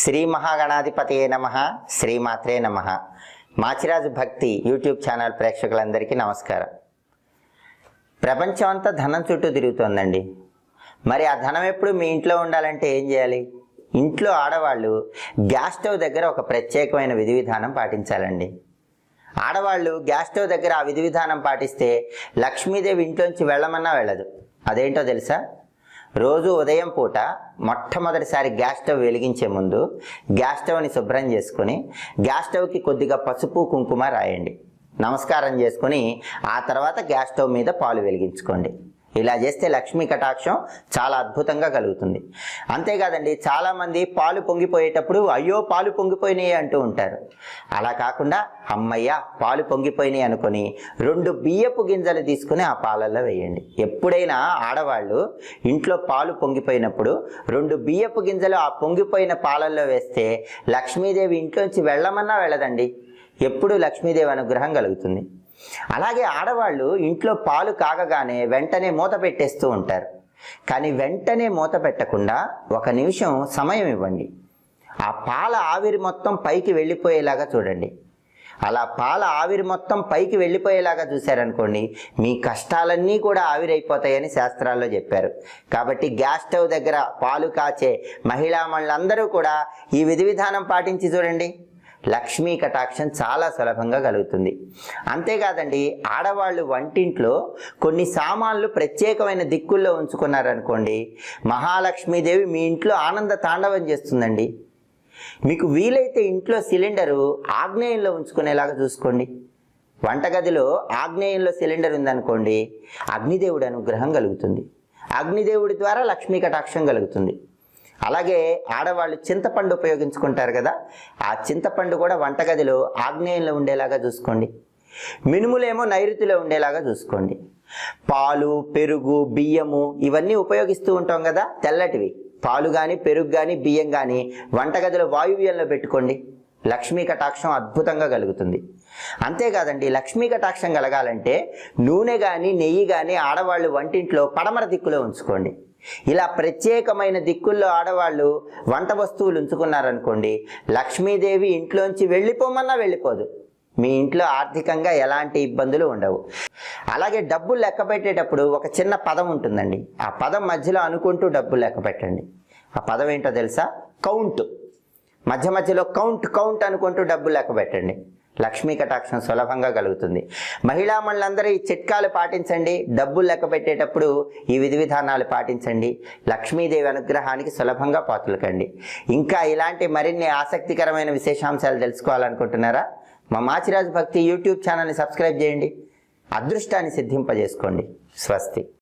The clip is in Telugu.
శ్రీ మహాగణాధిపతియే నమ శ్రీమాత్రే నమ. మాచిరాజు భక్తి యూట్యూబ్ ఛానల్ ప్రేక్షకులందరికీ నమస్కారం. ప్రపంచం అంతా ధనం చుట్టూ తిరుగుతోందండి. మరి ఆ ధనం ఎప్పుడు మీ ఇంట్లో ఉండాలంటే ఏం చేయాలి? ఇంట్లో ఆడవాళ్ళు గ్యాస్ స్టవ్ దగ్గర ఒక ప్రత్యేకమైన విధి విధానం పాటించాలండి. ఆడవాళ్ళు గ్యాస్ స్టవ్ దగ్గర ఆ విధి విధానం పాటిస్తే లక్ష్మీదేవి ఇంట్లోంచి వెళ్ళమన్నా వెళ్ళదు. అదేంటో తెలుసా? రోజు ఉదయం పూట మొట్టమొదటిసారి గ్యాస్ స్టవ్ వెలిగించే ముందు గ్యాస్ స్టవ్ని శుభ్రం చేసుకుని గ్యాస్ స్టవ్కి కొద్దిగా పసుపు కుంకుమ రాయండి. నమస్కారం చేసుకొని ఆ తర్వాత గ్యాస్ స్టవ్ మీద పాలు వెలిగించుకోండి. ఇలా చేస్తే లక్ష్మీ కటాక్షం చాలా అద్భుతంగా కలుగుతుంది. అంతేకాదండి చాలామంది పాలు పొంగిపోయేటప్పుడు అయ్యో పాలు పొంగిపోయినాయి అంటూ ఉంటారు. అలా కాకుండా అమ్మయ్య పాలు పొంగిపోయినాయి అనుకొని రెండు బియ్యపు గింజలు తీసుకుని ఆ పాలల్లో వేయండి. ఎప్పుడైనా ఆడవాళ్ళు ఇంట్లో పాలు పొంగిపోయినప్పుడు రెండు బియ్యపు గింజలు ఆ పొంగిపోయిన పాలల్లో వేస్తే లక్ష్మీదేవి ఇంట్లోంచి వెళ్ళమన్నా వెళ్ళదండి. ఎప్పుడు లక్ష్మీదేవి అనుగ్రహం కలుగుతుంది. అలాగే ఆడవాళ్ళు ఇంట్లో పాలు కాగగానే వెంటనే మూత పెట్టేస్తూ ఉంటారు. కానీ వెంటనే మూత పెట్టకుండా ఒక నిమిషం సమయం ఇవ్వండి. ఆ పాల ఆవిరి మొత్తం పైకి వెళ్ళిపోయేలాగా చూడండి. అలా పాల ఆవిరి మొత్తం పైకి వెళ్ళిపోయేలాగా చూశారనుకోండి మీ కష్టాలన్నీ కూడా ఆవిరైపోతాయని శాస్త్రాల్లో చెప్పారు. కాబట్టి గ్యాస్ స్టవ్ దగ్గర పాలు కాచే మహిళామణులందరూ కూడా ఈ విధి విధానం పాటించి చూడండి. లక్ష్మీ కటాక్షం చాలా సులభంగా కలుగుతుంది. అంతేకాదండి ఆడవాళ్ళు వంటింట్లో కొన్ని సామాన్లు ప్రత్యేకమైన దిక్కుల్లో ఉంచుకున్నారనుకోండి మహాలక్ష్మీదేవి మీ ఇంట్లో ఆనంద తాండవం చేస్తుందండి. మీకు వీలైతే ఇంట్లో సిలిండరు ఆగ్నేయంలో ఉంచుకునేలాగా చూసుకోండి. వంటగదిలో ఆగ్నేయంలో సిలిండర్ ఉందనుకోండి అగ్నిదేవుడి అనుగ్రహం కలుగుతుంది. అగ్నిదేవుడి ద్వారా లక్ష్మీ కటాక్షం కలుగుతుంది. అలాగే ఆడవాళ్ళు చింతపండు ఉపయోగించుకుంటారు కదా ఆ చింతపండు కూడా వంటగదిలో ఆగ్నేయంలో ఉండేలాగా చూసుకోండి. మినుములేమో నైరుతిలో ఉండేలాగా చూసుకోండి. పాలు పెరుగు బియ్యము ఇవన్నీ ఉపయోగిస్తూ ఉంటాం కదా తెల్లటివి. పాలు కానీ పెరుగు కానీ బియ్యం కానీ వంటగదిలో వాయువ్యంలో పెట్టుకోండి. లక్ష్మీ కటాక్షం అద్భుతంగా కలుగుతుంది. అంతేకాదండి లక్ష్మీ కటాక్షం కలగాలంటే నూనె కానీ నెయ్యి కానీ ఆడవాళ్ళు వంటింట్లో పడమర దిక్కులో ఉంచుకోండి. ఇలా ప్రత్యేకమైన దిక్కుల్లో ఆడవాళ్ళు వంట వస్తువులు ఉంచుకున్నారనుకోండి లక్ష్మీదేవి ఇంట్లోంచి వెళ్ళిపోమన్నా వెళ్ళిపోదు. మీ ఇంట్లో ఆర్థికంగా ఎలాంటి ఇబ్బందులు ఉండవు. అలాగే డబ్బులు లెక్క పెట్టేటప్పుడు ఒక చిన్న పదం ఉంటుందండి. ఆ పదం మధ్యలో అనుకుంటూ డబ్బులు లెక్క పెట్టండి. ఆ పదం ఏంటో తెలుసా? కౌంట్. మధ్య మధ్యలో కౌంట్ కౌంట్ అనుకుంటూ డబ్బులు లెక్క పెట్టండి. లక్ష్మీ కటాక్షం సులభంగా కలుగుతుంది. మహిళా మనులందరూ ఈ చిట్కాలు పాటించండి. డబ్బులు లెక్క పెట్టేటప్పుడు ఈ విధి విధానాలు పాటించండి. లక్ష్మీదేవి అనుగ్రహానికి సులభంగా పాతులకండి. ఇంకా ఇలాంటి మరిన్ని ఆసక్తికరమైన విశేషాంశాలు తెలుసుకోవాలనుకుంటున్నారా? మా మాచిరాజు భక్తి యూట్యూబ్ ఛానల్ని సబ్స్క్రైబ్ చేయండి. అదృష్టాన్ని సిద్ధింపజేసుకోండి. స్వస్తి.